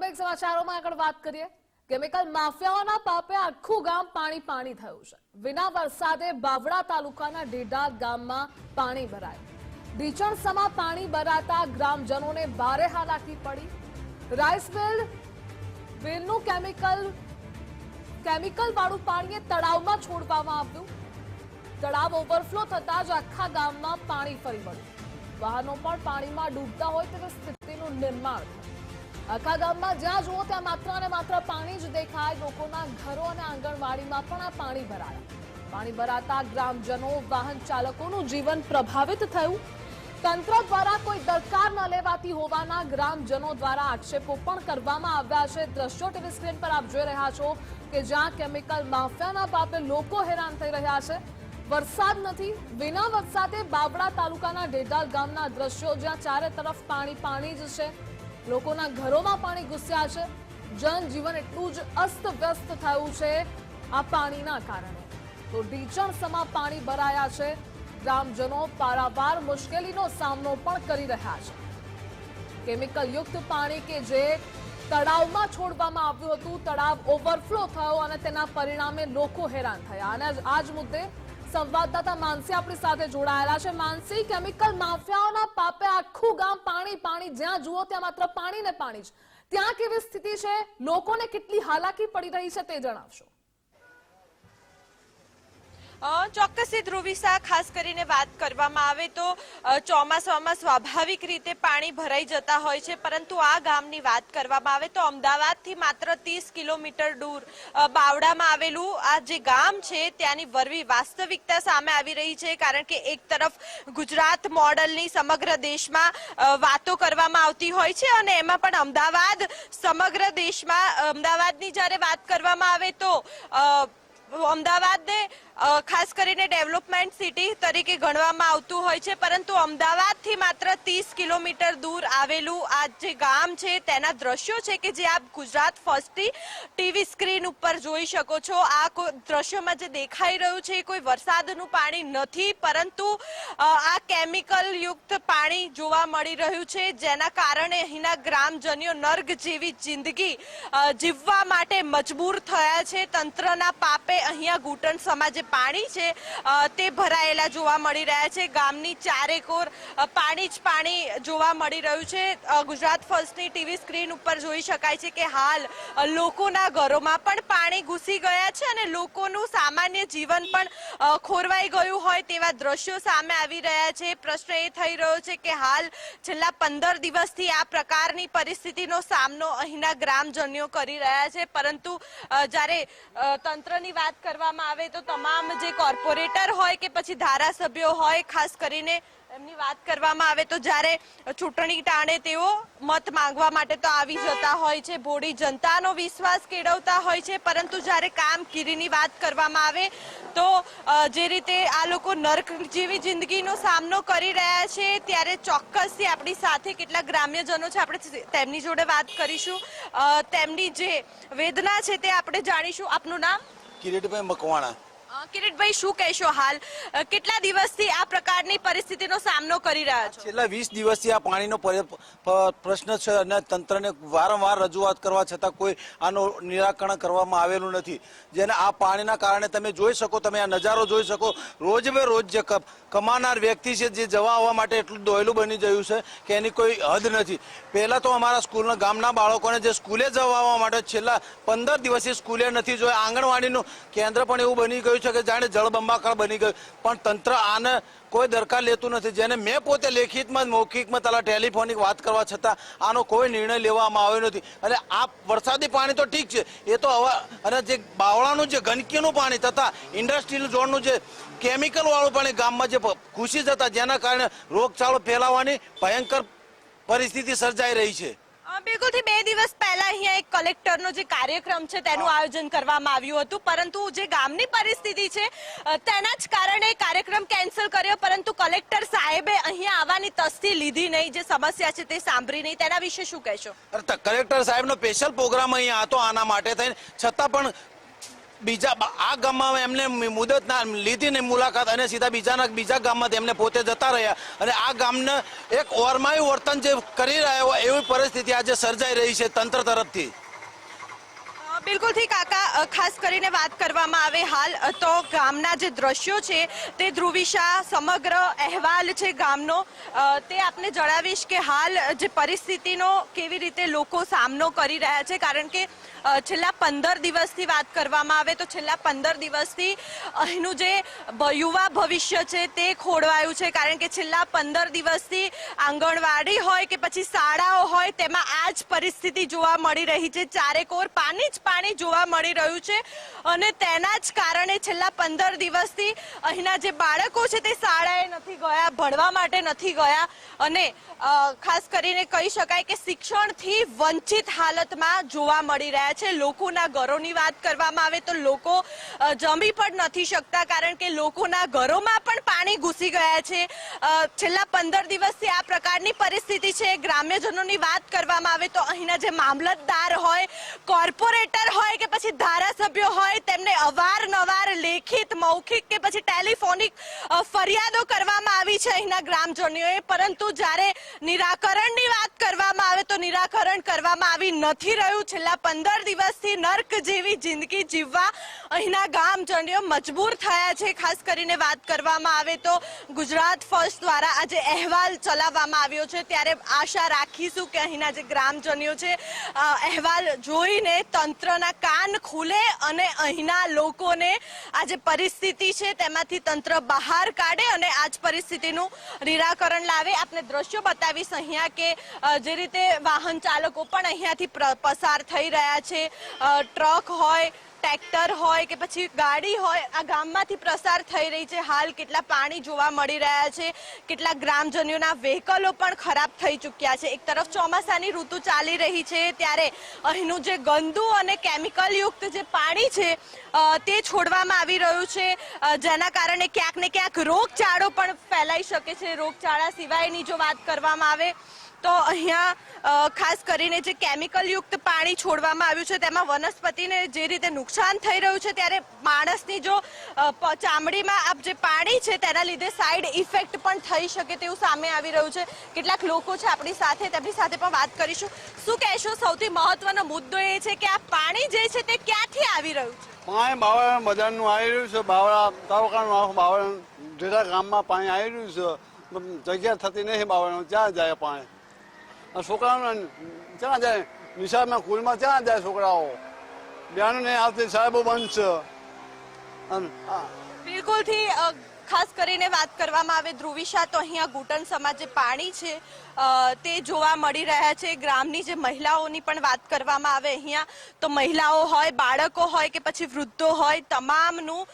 Back સમાચારોમાં આગળ વાત કરીએ. કેમિકલ માફિયાઓના પાપે આખું ગામ પાણી પાણી થયું છે. વિના વરસાદે બાવડા તાલુકાના ઢેઢા ગામમાં પાણી ભરાયું. ઢીચણ પાણી ભરાતા ગ્રામજનોને ભારે હાલાકી પડી. રાઈસ મિલ, મિલનું કેમિકલ કેમિકલ વાળું પાણી તળાવમાં છોડવામાં આવ્યું. તળાવ ઓવરફ્લો થતા જ આખા ગામમાં પાણી ફરી વળ્યું. વાહનો પણ પાણીમાં ડૂબતા હોય તેવી સ્થિતિનું નિર્માણ થયું આખા ગામમાં જ્યાં જુઓ ત્યાં માત્ર અને માત્ર પાણી જ દેખાય. લોકોના ઘરો અને આંગણવાડીમાં પણ આ પાણી ભરાયા. પાણી ભરાતા ગ્રામજનો, વાહન ચાલકોનું જીવન પ્રભાવિત થયું. તંત્ર દ્વારા કોઈ દરકાર ન લેવાતી હોવાના ગ્રામજનો દ્વારા આક્ષેપો પણ કરવામાં આવ્યા છે. દ્રશ્યો ટીવી સ્ક્રીન પર આપ જોઈ રહ્યા છો કે જ્યાં કેમિકલ માફિયાના પાપે લોકો હેરાન થઈ રહ્યા છે. વરસાદ નથી. વિના વરસાદે બાબડા તાલુકાના ડેડાલ ગામના દ્રશ્યો જ્યાં ચારે તરફ પાણી પાણી જ છે. લોકોના ઘરોમાં પાણી ઘૂસ્યા છે. જનજીવન એટલું જ અસ્ત વ્યસ્ત થયું છે આ પાણીના કારણે. તો ઢીચણ સમા પાણી ભરાયા છે. ગ્રામજનો પારાવાર મુશ્કેલીનો સામનો પણ કરી રહ્યા છે. કેમિકલ યુક્ત પાણી કે જે તળાવમાં છોડવામાં આવ્યું હતું, તળાવ ઓવરફ્લો થયો અને તેના પરિણામે લોકો હેરાન થયા. અને આ જ મુદ્દે સંવાદદાતા માનસી આપણી સાથે જોડાયેલા છે. માનસી, કેમિકલ માફિયાઓના પાપે આખું ગામ પાણી પાણી જ્યાં જુઓ ત્યાં માત્ર પાણી ને પાણી જ. ત્યાં કેવી સ્થિતિ છે? લોકોને કેટલી હાલાકી પડી રહી છે તે જણાવશો. ચોક્કસથી ધ્રુવિસા ખાસ કરીને વાત કરવામાં આવે તો ચોમાસામાં સ્વાભાવિક રીતે પાણી ભરાઈ જતા હોય છે, પરંતુ આ ગામની વાત કરવામાં આવે તો અમદાવાદથી માત્ર ત્રીસ કિલોમીટર દૂર બાવડામાં આવેલું આ જે ગામ છે, ત્યાંની વરવી વાસ્તવિકતા સામે આવી રહી છે, કારણ કે એક તરફ ગુજરાત મોડલની સમગ્ર દેશમાં વાતો કરવામાં આવતી હોય છે અને એમાં પણ અમદાવાદ સમગ્ર દેશમાં અમદાવાદની જ્યારે વાત કરવામાં આવે તો અમદાવાદને ખાસ કરીને ડેવલપમેન્ટ સિટી તરીકે ગણવામાં આવતું હોય છે, પરંતુ અમદાવાદથી માત્ર ત્રીસ કિલોમીટર દૂર આવેલું આ જે ગામ છે, તેના દ્રશ્યો છે કે જે આપ ગુજરાત ફર્સ્ટથી ટીવી સ્ક્રીન ઉપર જોઈ શકો છો. આ દ્રશ્યોમાં જે દેખાઈ રહ્યું છે, એ કોઈ વરસાદનું પાણી નથી, પરંતુ આ કેમિકલયુક્ત પાણી જોવા મળી રહ્યું છે, જેના કારણે અહીંના ગ્રામજનો નર્ગ જેવી જિંદગી જીવવા માટે મજબૂર થયા છે. તંત્રના પાપે અહીંયા ઘૂંટણ સમાજે પાણી છે તે ભરાયેલા જોવા મળી રહ્યા છે. ગામની ચારેકોર પાણી જ પાણી જોવા મળી રહ્યું છે. ગુજરાત ફર્સ્ટની ટીવી સ્ક્રીન ઉપર જોઈ શકાય છે કે હાલ લોકોના ઘરોમાં પણ પાણી ઘૂસી ગયા છે અને લોકોનું સામાન્ય જીવન પણ ખોરવાઈ ગયું હોય તેવા દ્રશ્યો સામે આવી રહ્યા છે. પ્રશ્ન એ થઈ રહ્યો છે કે હાલ, છેલ્લા પંદર દિવસથી આ પ્રકારની પરિસ્થિતિનો સામનો અહીંના ગ્રામજનો કરી રહ્યા છે. પરંતુ જ્યારે તંત્રની વાત કરવામાં આવે તો તમામ જે કોર્પોરેટર હોય કે પછી ધારાસભ્યો હોય, ખાસ કરીને એમની વાત કરવામાં આવે તો જ્યારે ચૂંટણી ટાણે તેઓ મત માંગવા માટે તો આવી જતા હોય છે. ભોળી જનતાનો વિશ્વાસ કેળવતા હોય છે. પરંતુ જ્યારે કામગીરીની વાત કરવામાં આવે તો જે રીતે આ લોકો નર્ક જેવી જિંદગીનો સામનો કરી રહ્યા છે, ત્યારે ચોક્કસથી આપણી સાથે કેટલાક ગ્રામ્યજનો છે. આપણે તેમની જોડે વાત કરીશું. તેમની જે વેદના છે તે આપણે જાણીશું. આપનું નામ? કિરીટભાઈ મકવાણા. કિરીટભાઈ, શું કહેશો હાલ? કેટલા દિવસથી આ પ્રકારની પરિસ્થિતિનો સામનો કરી રહ્યા છો? છેલ્લા વીસ દિવસથી આ પાણીનો પ્રશ્ન છે અને તંત્રને વારંવાર રજૂઆત કરવા છતાં કોઈ આનો નિરાકરણ કરવામાં આવેલું નથી. જેને આ પાણીના કારણે તમે જોઈ શકો, તમે આ નજારો જોઈ શકો. રોજ બે રોજ જે કમાનાર વ્યક્તિ છે જે જવા આવવા માટે એટલું દોયલું બની ગયું છે કે એની કોઈ હદ નથી. પહેલાં તો અમારા સ્કૂલના ગામના બાળકોને જે સ્કૂલે જવા આવવા માટે છેલ્લા પંદર દિવસથી સ્કૂલે નથી જોયા. આંગણવાડીનું કેન્દ્ર પણ એવું બની ગયું છે કે જાણે જળબંબાકાર બની ગયું. પણ તંત્ર આને કોઈ દરકાર લેતું નથી. જેને મેં પોતે લેખિતમાં, મૌખિકમાં તલા ટેલિફોનિક વાત કરવા છતાં આનો કોઈ નિર્ણય લેવામાં આવ્યો નથી. અને આ વરસાદી પાણી તો ઠીક છે. એ તો હવા, અને જે બાવળાનું જે ગંદકીનું પાણી તથા ઇન્ડસ્ટ્રીયલ ઝોનનું જે કેમિકલવાળું પાણી ગામમાં જે ઘૂસી જતા, જેના કારણે રોગચાળો ફેલાવાની ભયંકર પરિસ્થિતિ સર્જાઈ રહી છે. બિલકુલથી બે દિવસ પહેલા અહીંયા એક કલેક્ટરનો જે કાર્યક્રમ છે તેનું આયોજન કરવામાં આવ્યું હતું. પરંતુ જે ગામની પરિસ્થિતિ છે તેના જ કારણે કાર્યક્રમ કેન્સલ કર્યો. પરંતુ કલેક્ટર સાહેબે અહીંયા આવવાની તસ્તી લીધી નહીં. જે સમસ્યા છે તે સાંભળી નહીં. તેના વિશે શું કહેશો? કલેક્ટર સાહેબનો સ્પેશિયલ પ્રોગ્રામ અહીંયા હતો આના માટે થઈને. છતાં પણ બીજા આ ગામમાં એમને મુદત ના લીધી ને મુલાકાત અને સીધા બીજાના બીજા ગામમાં એમને પોતે જતા રહ્યા. અને આ ગામને એક ઓરમાયું વર્તન જે કરી રહ્યા હોય એવી પરિસ્થિતિ આજે સર્જાઈ રહી છે તંત્ર તરફથી. બિલકુલથી કાકા ખાસ કરીને વાત કરવામાં આવે હાલ તો ગામના જે દ્રશ્યો છે, તે ધ્રુવિશા, સમગ્ર અહેવાલ છે ગામનો. તે આપને જણાવીશ કે હાલ જે પરિસ્થિતિનો કેવી રીતે લોકો સામનો કરી રહ્યા છે, કારણ કે છેલ્લા પંદર દિવસથી વાત કરવામાં આવે તો છેલ્લા પંદર દિવસથી અહીંનું જે યુવા ભવિષ્ય છે તે ખોડવાયું છે, કારણ કે છેલ્લા પંદર દિવસથી આંગણવાડી હોય કે પછી શાળાઓ હોય, તેમાં આ જ પરિસ્થિતિ જોવા મળી રહી છે. ચારેકોર પાણી જ પાણી જોવા મળી રહ્યું છે અને તેના જ કારણે છેલ્લા પંદર દિવસથી અહીંના જે બાળકો છે તે શાળાએ નથી ગયા, ભણવા માટે નથી ગયા અને ખાસ કરીને કહી શકાય કે શિક્ષણથી વંચિત હાલતમાં જોવા મળી રહ્યા છે. લોકોના ઘરોની વાત કરવામાં આવે તો લોકો જમી પણ નથી શકતા કારણ કે લોકોના ઘરોમાં પણ પાણી ઘૂસી ગયા છે. છેલ્લા પંદર દિવસથી આ પ્રકારની પરિસ્થિતિ છે. ગ્રામ્યજનોની વાત કરવામાં આવે તો અહીંના જે મામલતદાર હોય, કોર્પોરેટર હોય કે પછી ધારાસભ્યો હોય, તેમને અવારનવાર લેખિત, મૌખિક કે પછી ટેલિફોનિક ફરિયાદો કરવામાં આવી છે અહીંના ગ્રામજનોએ. પરંતુ જ્યારે નિરાકરણની વાત કરવામાં આવે તો નિરાકરણ કરવામાં આવી નથી રહ્યું. છેલ્લા પંદર દિવસથી નર્ક જેવી જિંદગી જીવવા અહીંના ગામજનીઓ મજબૂર થયા છે, ખાસ કરીને વાત કરવામાં આવે તો ગુજરાત ફર્સ્ટ દ્વારા આજે અહેવાલ ચલાવવામાં આવ્યો છે. ત્યારે આશા રાખીશું કે અહીંના જે ગ્રામજનો છે અહેવાલ જોઈને તંત્રના કાન ખુલે અને અહીંના લોકોને આ જે પરિસ્થિતિ છે તેમાંથી તંત્ર બહાર કાઢે અને આ જ પરિસ્થિતિનું નિરાકરણ લાવે. આપને દ્રશ્યો બતાવીશ અહીંયા કે જે રીતે વાહન ચાલકો પણ અહીંયાથી પસાર થઈ રહ્યા છે. ટ્રક હોય ટ્રેક્ટર હોય કે પછી ગાડી હોય, આ ગામમાંથી પ્રસાર થઈ રહી છે. હાલ કેટલા પાણી જોવા મળી રહ્યા છે. કેટલા ગ્રામજનોના વ્હીકલો પણ ખરાબ થઈ ચૂક્યા છે. એક તરફ ચોમાસાની ઋતુ ચાલી રહી છે, ત્યારે અહીંનું જે ગંદુ અને કેમિકલયુક્ત જે પાણી છે તે છોડવામાં આવી રહ્યું છે. જેના કારણે ક્યાંક ને ક્યાંક રોગચાળો પણ ફેલાઈ શકે છે. રોગચાળા સિવાયની જો વાત કરવામાં આવે તો અહીંયા ખાસ કરીને જે કેમિકલ યુક્ત પાણી છોડવામાં આવ્યું છે, તેમાં વનસ્પતિને જે રીતે નુકસાન થઈ રહ્યું છે, ત્યારે માણસની જો ચામડીમાં આ જે પાણી છે, તેના લીધે સાઈડ ઇફેક્ટ પણ થઈ શકે તેવું સામે આવી રહ્યું છે. કેટલાક લોકો છે આપણી સાથે, તેમની સાથે પણ વાત કરીશું. શું કહેશો? સૌથી મહત્વનો મુદ્દો એ છે કે આ પાણી જે છે તે ક્યાંથી આવી રહ્યું છે? પાણી બાવળા બજારનું આવી રહ્યું છે. બાવળા તાલુકાનું આખું બાવળા જેટલા ગામમાં પાણી આવી રહ્યું છે. જગ્યા થતી નહીં બાવળાનું ત્યાં જાય પાણી. છોકરાઓને ક્યાં જાય નિશાળમાં સ્કૂલમાં ક્યાં જાય છોકરાઓ બહેનો આવતી સાહેબો બનશે અને બિલકુલથી ખાસ કરીને વાત કરવામાં આવે ધ્રુવિશા, તો અહીંયા ઘૂંટણ સમાજ પાણી છે તે જોવા મળી રહ્યા છે. ગ્રામની જે મહિલાઓની પણ વાત કરવામાં આવે અહીંયા, તો મહિલાઓ હોય, બાળકો હોય કે પછી વૃદ્ધો હોય, તમામનું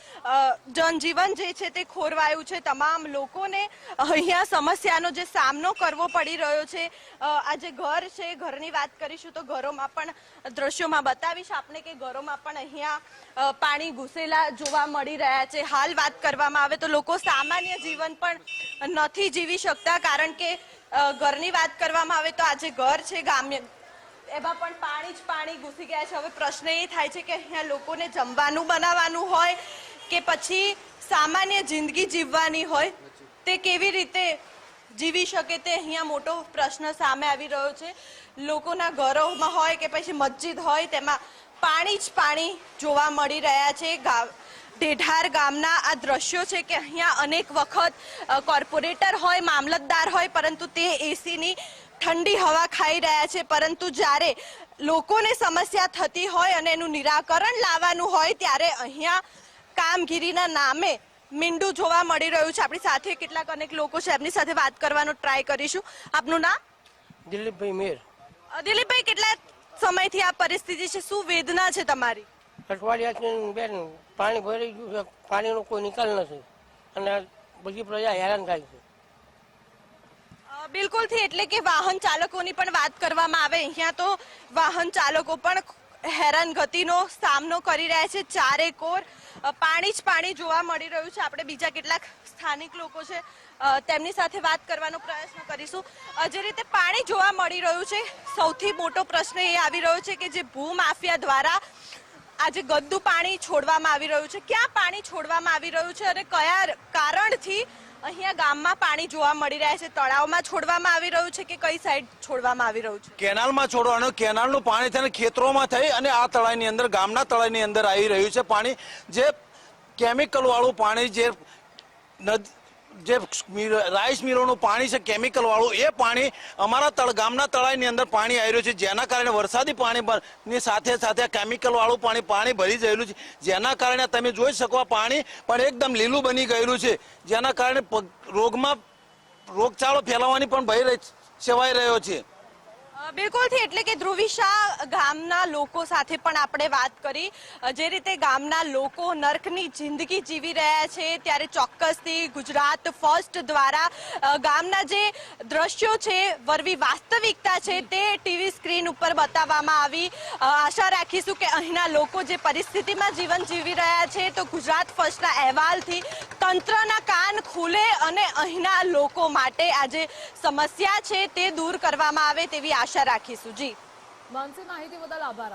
જનજીવન જે છે તે ખોરવાયું છે. તમામ લોકોને અહીંયા સમસ્યાનો જે સામનો કરવો પડી રહ્યો છે. આ જે ઘર છે, ઘરની વાત કરીશું તો ઘરોમાં પણ દ્રશ્યોમાં બતાવીશ આપને કે ઘરોમાં પણ અહીંયા પાણી ઘૂસેલા જોવા મળી રહ્યા છે. હાલ વાત કરવામાં આવે તો લોકો સામાન્ય જીવન પણ નથી જીવી શકતા, કારણ કે ઘરની વાત કરવામાં આવે તો આજે ઘર છે ગામ્ય એમાં પણ પાણી જ પાણી ઘૂસી ગયા છે. હવે પ્રશ્ન એ થાય છે કે અહીંયા લોકોને જમવાનું બનાવવાનું હોય કે પછી સામાન્ય જિંદગી જીવવાની હોય, તે કેવી રીતે જીવી શકે તે અહીંયા મોટો પ્રશ્ન સામે આવી રહ્યો છે. લોકોના ઘરોમાં હોય કે પછી મસ્જિદ હોય, તેમાં પાણી જ પાણી જોવા મળી રહ્યા છે. ઢેઢાર ગામના આ દ્રશ્યો છે કે અહીંયા અનેક વખત કોર્પોરેટર હોય મામલતદાર હોય પરંતુ તે એસીની ઠંડી હવા ખાઈ રહ્યા છે. પરંતુ જ્યારે લોકોને સમસ્યા થતી હોય અને એનું નિરાકરણ લાવવાનું હોય ત્યારે અહીંયા કામગીરીના નામે મીંડું જોવા મળી રહ્યું છે. આપણી સાથે કેટલાક અનેક લોકો છે. એમની સાથે વાત કરવાનો ટ્રાય કરીશું. આપનું નામ? દિલીપભાઈ મેર. દિલીપભાઈ કેટલા સમયથી આ પરિસ્થિતિ છે? શું વેદના છે તમારી? અઠવાડિયાથી બેન, પાણી ભરી ગયું છે, પાણીનો કોઈ નિકાલ નથી. અને બધી પ્રજા હેરાન થાય છે. બિલકુલથી, એટલે કે વાહન ચાલકોની પણ વાત કરવામાં આવે, અહીંયા તો વાહન ચાલકો પણ હેરાન ગતિનો સામનો કરી રહ્યા છે, ચારે કોર. પાણી જ પાણી જોવા મળી રહ્યું છે. આપણે બીજા કેટલાક સ્થાનિક લોકો છે તેમની સાથે વાત કરવાનો પ્રયત્ન કરીશું. જે રીતે પાણી જોવા મળી રહ્યું છે, સૌથી મોટો પ્રશ્ન એ આવી રહ્યો છે કે જે ભૂમાફિયા દ્વારા આજે ગંદુ પાણી છોડવામાં આવી રહ્યું છે. ક્યાં પાણી છોડવામાં આવી રહ્યું છે અને કયા કારણથી અહીંયા ગામમાં પાણી જોવા મળી રહ્યા છે? તળાવમાં છોડવામાં આવી રહ્યું છે કે કઈ સાઈડ છોડવામાં આવી રહ્યું છે? કેનાલમાં છોડવાનું, કેનાલનું પાણી થઈને ખેતરોમાં થઈ અને આ તળાવની અંદર, ગામના તળાવની અંદર આવી રહ્યું છે પાણી. જે કેમિકલ વાળું પાણી જે નદ- જે રાઈસ મિલોનું પાણી છે કેમિકલ વાળું, એ પાણી અમારા તળ, ગામના તળાવની અંદર પાણી આવી રહ્યું છે. જેના કારણે વરસાદી પાણી ની સાથે સાથે કેમિકલ વાળું પાણી પાણી ભરી ગયેલું છે. જેના કારણે તમે જોઈ શકો પાણી પણ એકદમ લીલું બની ગયેલું છે. જેના કારણે રોગમાં રોગચાળો ફેલાવાની પણ ભય સેવાઈ રહ્યો છે. બિલકુલથી એટલે કે ધ્રુવિશા ગામના લોકો સાથે પણ આપણે વાત કરી. જે રીતે ગામના લોકો નર્કની જિંદગી જીવી રહ્યા છે, ત્યારે ચોક્કસથી ગુજરાત ફર્સ્ટ દ્વારા ગામના જે દ્રશ્યો છે, વરવી વાસ્તવિકતા છે, તે ટીવી સ્ક્રીન ઉપર બતાવવામાં આવી. આશા રાખીશું કે અહીંના લોકો જે પરિસ્થિતિમાં જીવન જીવી રહ્યા છે, તો ગુજરાત ફર્સ્ટના અહેવાલથી તંત્રના કાન ખુલે અને અહીંના લોકો માટે આ જે સમસ્યા છે તે દૂર કરવામાં આવે તેવી આશા રાખીશું. જી. માનસી, માહિતી બદલ આભાર